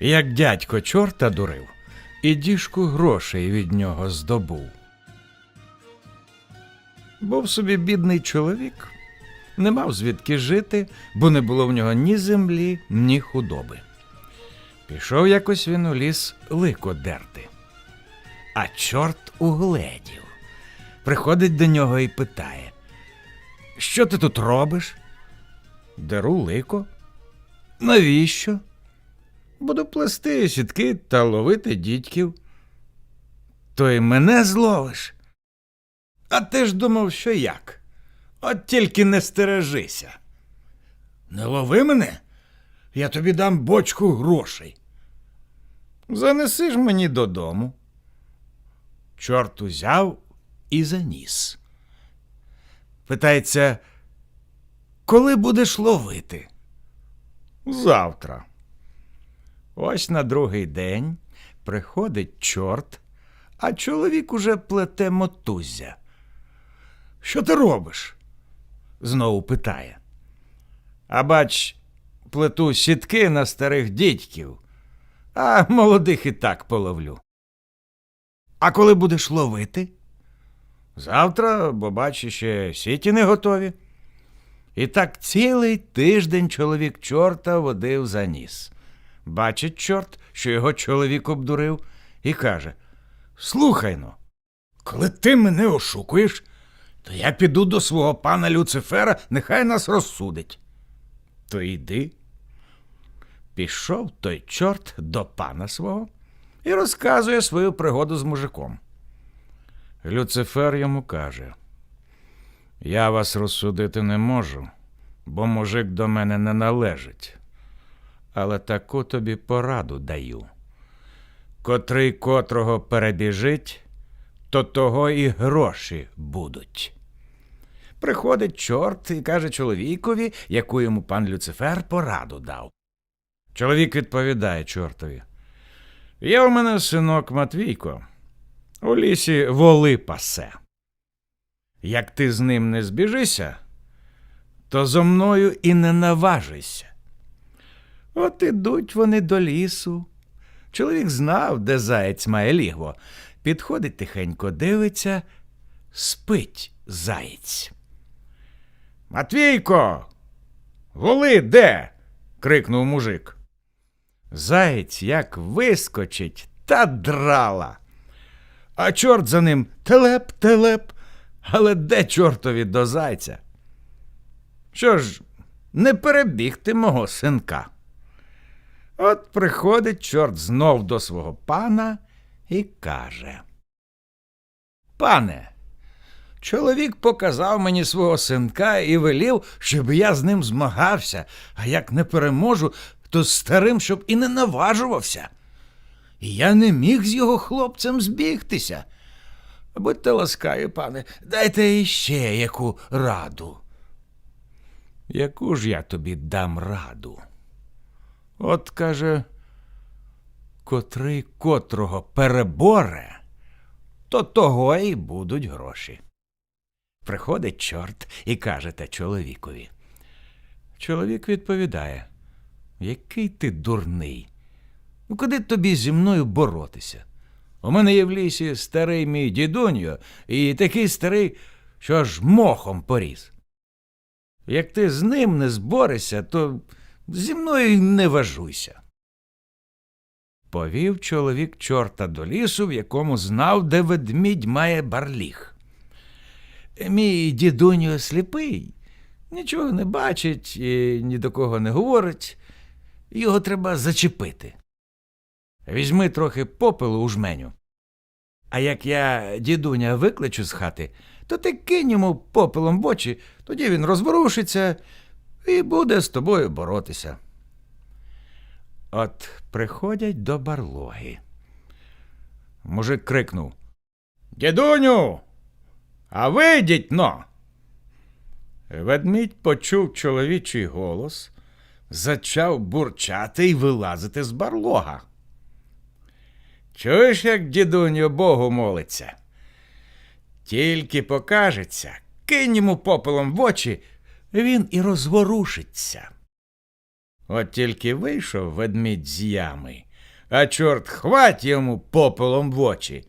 Як дядько чорта дурив, і діжку грошей від нього здобув. Був собі бідний чоловік, не мав звідки жити, бо не було в нього ні землі, ні худоби. Пішов якось він у ліс лико дерти. А чорт угледів. Приходить до нього і питає: Що ти тут робиш? Деру лико. Навіщо? Буду плести сітки та ловити дідьків. То й мене зловиш. А ти ж думав, що як? От тільки не стережися. Не лови мене, я тобі дам бочку грошей. Занеси ж мені додому. Чорт узяв і заніс. Питається, коли будеш ловити? Завтра. Ось на другий день приходить чорт, а чоловік уже плете мотуззя. Що ти робиш? знову питає. А бач, плету сітки на старих дідьків, а молодих і так половлю. А коли будеш ловити? Завтра, бо бач, ще сіті не готові. І так цілий тиждень чоловік чорта водив за ніс. Бачить чорт, що його чоловік обдурив, і каже: Слухай ну, коли ти мене ошукуєш, то я піду до свого пана Люцифера, нехай нас розсудить. То йди. Пішов той чорт до пана свого і розказує свою пригоду з мужиком. Люцифер йому каже: Я вас розсудити не можу, бо мужик до мене не належить. Але таку тобі пораду даю. Котрий котрого перебіжить, то того і гроші будуть. Приходить чорт і каже чоловікові, яку йому пан Люцифер пораду дав. Чоловік відповідає чортові. Є у мене синок Матвійко. У лісі воли пасе. Як ти з ним не збіжися, то зо мною і не наважися. От ідуть вони до лісу. Чоловік знав, де заєць має лігво. Підходить тихенько, дивиться, спить заєць. Матвійко, воли де? крикнув мужик. Заєць як вискочить та драла. А чорт за ним телеп, телеп. Але де чортові до зайця? Що ж, не перебігти мого синка. От приходить чорт знов до свого пана і каже: Пане, чоловік показав мені свого синка і велів, щоб я з ним змагався, а як не переможу, то з старим, щоб і не наважувався. І я не міг з його хлопцем збігтися. Будьте ласкаві, пане, дайте іще яку раду. Яку ж я тобі дам раду? От каже, котрий котрого переборе, то того і будуть гроші. Приходить чорт і каже те чоловікові. Чоловік відповідає, який ти дурний. Ну, куди тобі зі мною боротися? У мене є в лісі старий мій дідуньо і такий старий, що аж мохом поріс. Як ти з ним не зборишся, то зі мною не важуйся. Повів чоловік чорта до лісу, в якому знав, де ведмідь має барліг. Мій дідуньо сліпий, нічого не бачить і ні до кого не говорить. Його треба зачепити. Візьми трохи попелу у жменю. А як я дідуня викличу з хати, то ти кинь йому попелом в очі, тоді він розворушиться і буде з тобою боротися. От приходять до барлоги. Мужик крикнув Дідуню, а вийдіть но. Ведмідь почув чоловічий голос, зачав бурчати і вилазити з барлога. Чуєш, як дідуньо Богу молиться? Тільки покажеться, кинь йому попелом в очі, він і розворушиться. От тільки вийшов ведмідь з ями, а чорт хвать йому попелом в очі.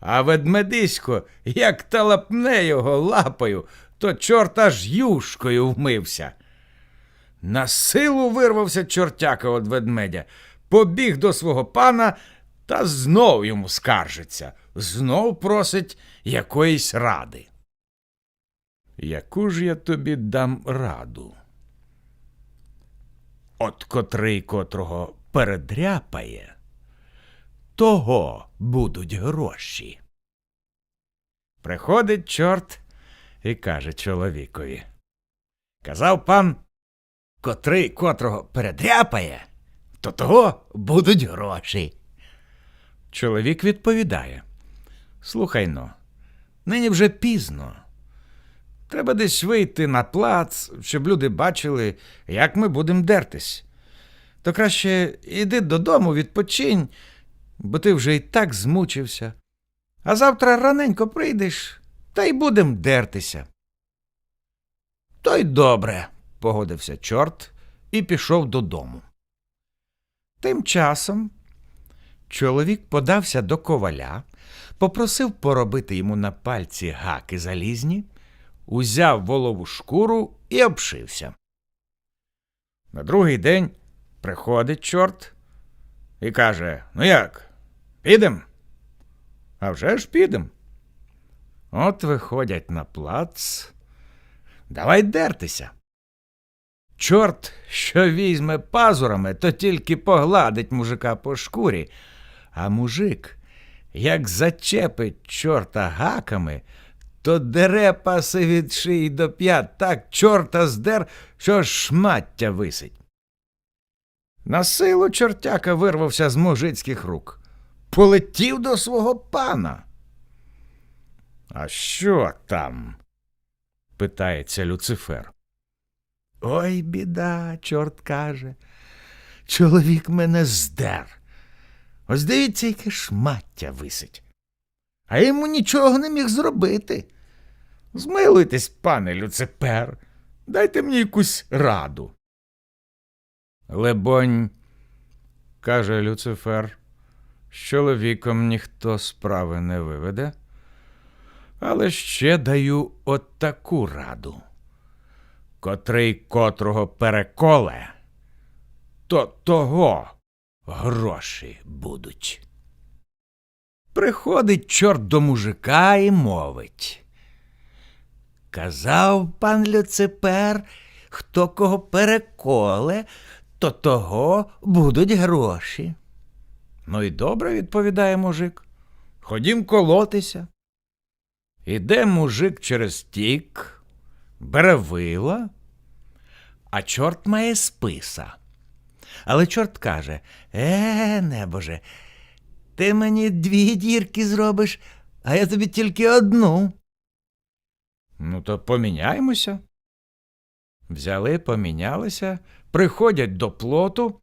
А ведмедисько, як талапне його лапою, то чорт аж юшкою вмився. На силу вирвався чортяка від ведмедя, побіг до свого пана та знов йому скаржиться, знов просить якоїсь ради. Яку ж я тобі дам раду? От котрий котрого передряпає, того будуть гроші. Приходить чорт і каже чоловікові. Казав пан, котрий котрого передряпає, то того будуть гроші. Чоловік відповідає. Слухай но, нині вже пізно. Треба десь вийти на плац, щоб люди бачили, як ми будемо дертись. То краще іди додому, відпочинь, бо ти вже і так змучився. А завтра раненько прийдеш, та й будем дертися. То й добре, погодився чорт і пішов додому. Тим часом чоловік подався до коваля, попросив поробити йому на пальці гаки залізні, узяв волову шкуру і обшився. На другий день приходить чорт і каже: Ну як, підем? А вже ж підем. От виходять на плац. Давай дертися. Чорт, що візьме пазурами, то тільки погладить мужика по шкурі, а мужик, як зачепить чорта гаками, то дере паси від шиї до п'ят, так чорта здер, що шмаття висить. На силу чортяка вирвався з мужицьких рук, полетів до свого пана. А що там? питається Люцифер. Ой, біда, чорт каже. Чоловік мене здер. Ось дивіться, яке шмаття висить. А йому нічого не міг зробити. Змилуйтесь, пане Люципер, дайте мені якусь раду. Лебонь, каже Люцифер, з чоловіком ніхто справи не виведе, але ще даю от таку раду. Котрий котрого переколе, то того гроші будуть. Приходить чорт до мужика і мовить. Казав пан Люципер, хто кого переколе, то того будуть гроші. Ну і добре, відповідає мужик. Ходім колотися. Іде мужик через тік, бере вила, а чорт має списа. Але чорт каже: Е, небоже, ти мені дві дірки зробиш, а я тобі тільки одну. Ну, то поміняємося. Взяли, помінялися, приходять до плоту.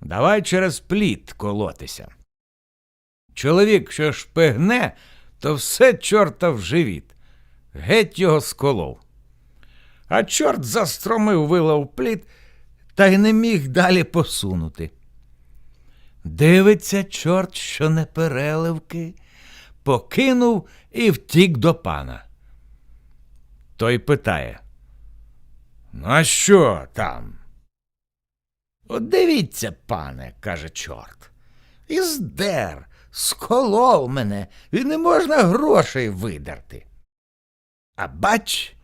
Давай через пліт колотися. Чоловік, що шпигне, то все чорта в живіт. Геть його сколов. А чорт застромив вила в пліт та й не міг далі посунути. Дивиться, чорт, що не переливки, покинув і втік до пана. Той питає. Ну, а що там? От дивіться, пане, каже чорт. І здер, сколов мене, і не можна грошей видерти. А бач,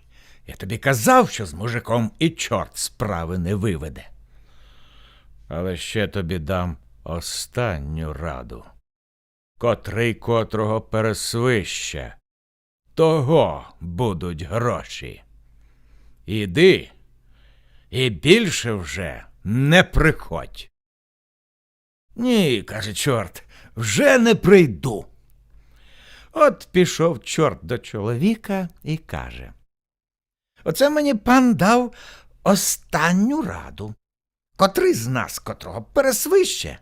я тобі казав, що з мужиком і чорт справи не виведе. Але ще тобі дам останню раду. Котрий котрого пересвище, того будуть гроші. Іди і більше вже не приходь. Ні, каже чорт, вже не прийду. От пішов чорт до чоловіка і каже. Оце мені пан дав останню раду. Котрий з нас, котрого пересвище,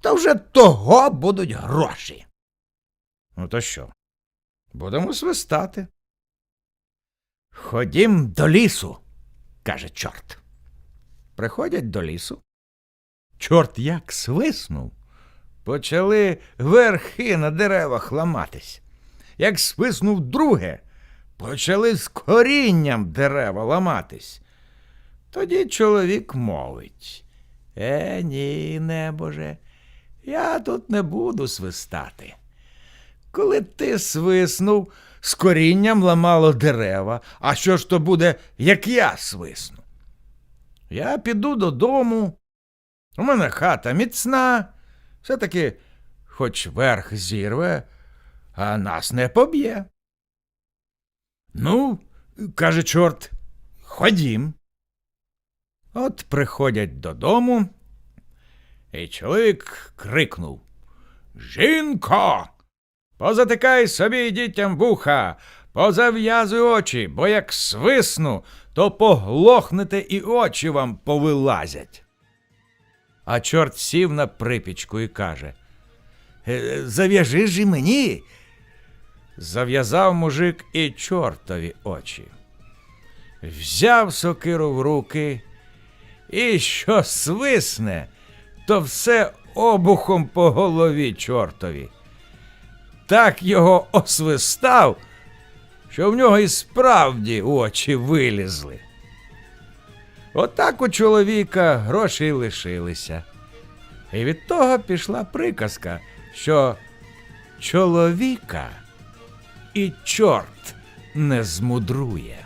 то вже того будуть гроші. Ну, то що? Будемо свистати. Ходім до лісу, каже чорт. Приходять до лісу. Чорт як свиснув. Почали верхи на деревах ламатись. Як свиснув друге, почали з корінням дерева ламатись. Тоді чоловік мовить. Е, ні, небоже, я тут не буду свистати. Коли ти свиснув, з корінням ламало дерева, а що ж то буде, як я свисну? Я піду додому. У мене хата міцна, все-таки хоч верх зірве, а нас не поб'є. Ну, каже чорт, ходім. От приходять додому, і чоловік крикнув Жінко! Позатикай собі дітям вуха, позав'язуй очі, бо як свисну, то поглохнете і очі вам повилазять. А чорт сів на припічку і каже «Е, Зав'яжи ж і мені. Зав'язав мужик і чортові очі. Взяв сокиру в руки, і що свисне, то все обухом по голові чортові. Так його освистав, що в нього і справді очі вилізли. Отак у чоловіка гроші лишилися. І від того пішла приказка, що чоловіка і чорт не змудрує.